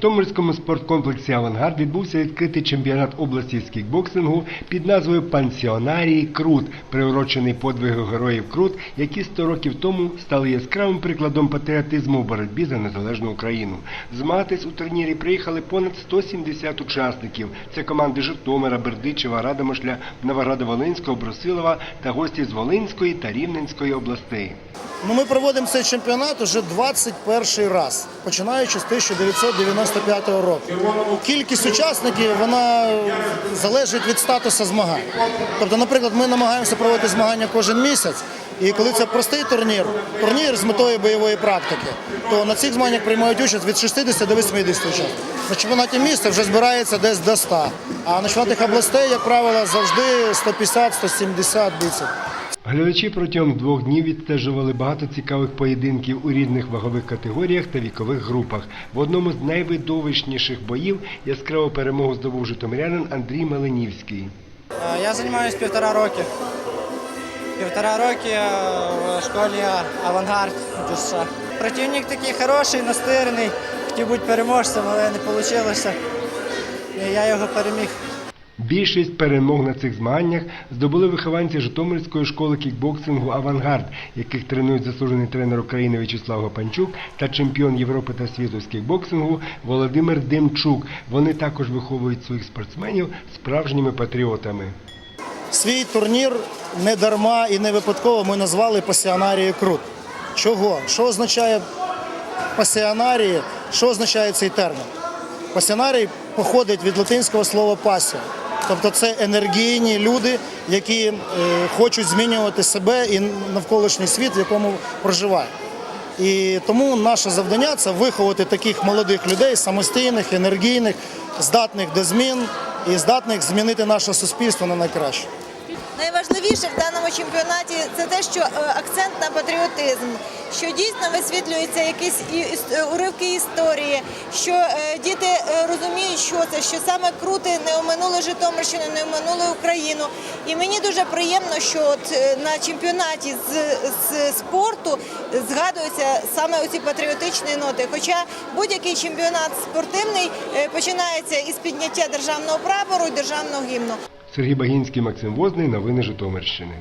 Житомирському спорткомплексі Авангард відбувся відкритий чемпіонат області з кікбоксингу під назвою Пансіонарії Крут, приурочений подвигу героїв Крут, які 100 років тому стали яскравим прикладом патріотизму у боротьбі за незалежну Україну. Змагатись у турнірі приїхали понад 170 учасників. Це команди Житомира, Бердичева, Радомишля, Новограда-Волинського, Брусилова та гості з Волинської та Рівненської областей. Ну, ми проводимо цей чемпіонат уже 21 раз, починаючи з 1995 року. Кількість учасників вона залежить від статусу змагань. Тобто, наприклад, ми намагаємося проводити змагання кожен місяць. І коли це простий турнір, турнір з метою бойової практики, то на цих змаганнях приймають участь від 60 до 80 учасників. На чемпіонаті міста вже збирається десь до 100, а на чемпіонатах областей, як правило, завжди 150-170 бійців. Глядачі протягом двох днів відстежували багато цікавих поєдинків у різних вагових категоріях та вікових групах. В одному з найвидовищніших боїв яскраву перемогу здобув житомирянин Андрій Меленівський. Е, Я займаюся півтора роки. Півтора роки е, в школі Авангард ДЮСШ. Противник такий хороший, настирний. Хотів бути переможцем, але не вийшло. Я його переміг. Більшість перемог на цих змаганнях здобули вихованці Житомирської школи кікбоксингу Авангард, яких тренують заслужений тренер України В'ячеслав Гапанчук та чемпіон Європи та світу з кікбоксингу Володимир Демчук. Вони також виховують своїх спортсменів справжніми патріотами. Свій турнір не дарма і не випадково ми назвали пасіонарією Крут. Чого? Що означає пасіонарії? Що означає цей термін? Пасіонарій походить від латинського слова пасіо. Тобто це енергійні люди, які е, хочуть змінювати себе і навколишній світ, в якому проживають. І тому наше завдання це виховати таких молодих людей, самостійних, енергійних, здатних до змін і здатних змінити наше суспільство на найкраще. Найважливіше в даному чемпіонаті це те, що е, акцент на патріотизм, що дійсно висвітлюються якісь і- уривки історії, що е, діти е, розуміють, що це, що саме крути не оминули Житомирщину, не оминули Україну. І мені дуже приємно, що от е, на чемпіонаті з, з спорту згадуються саме оці патріотичні ноти. Хоча будь-який чемпіонат спортивний е, починається із підняття державного прапору і державного гімну. Сергій Багінський, Максим Возний. Новини Житомирщини.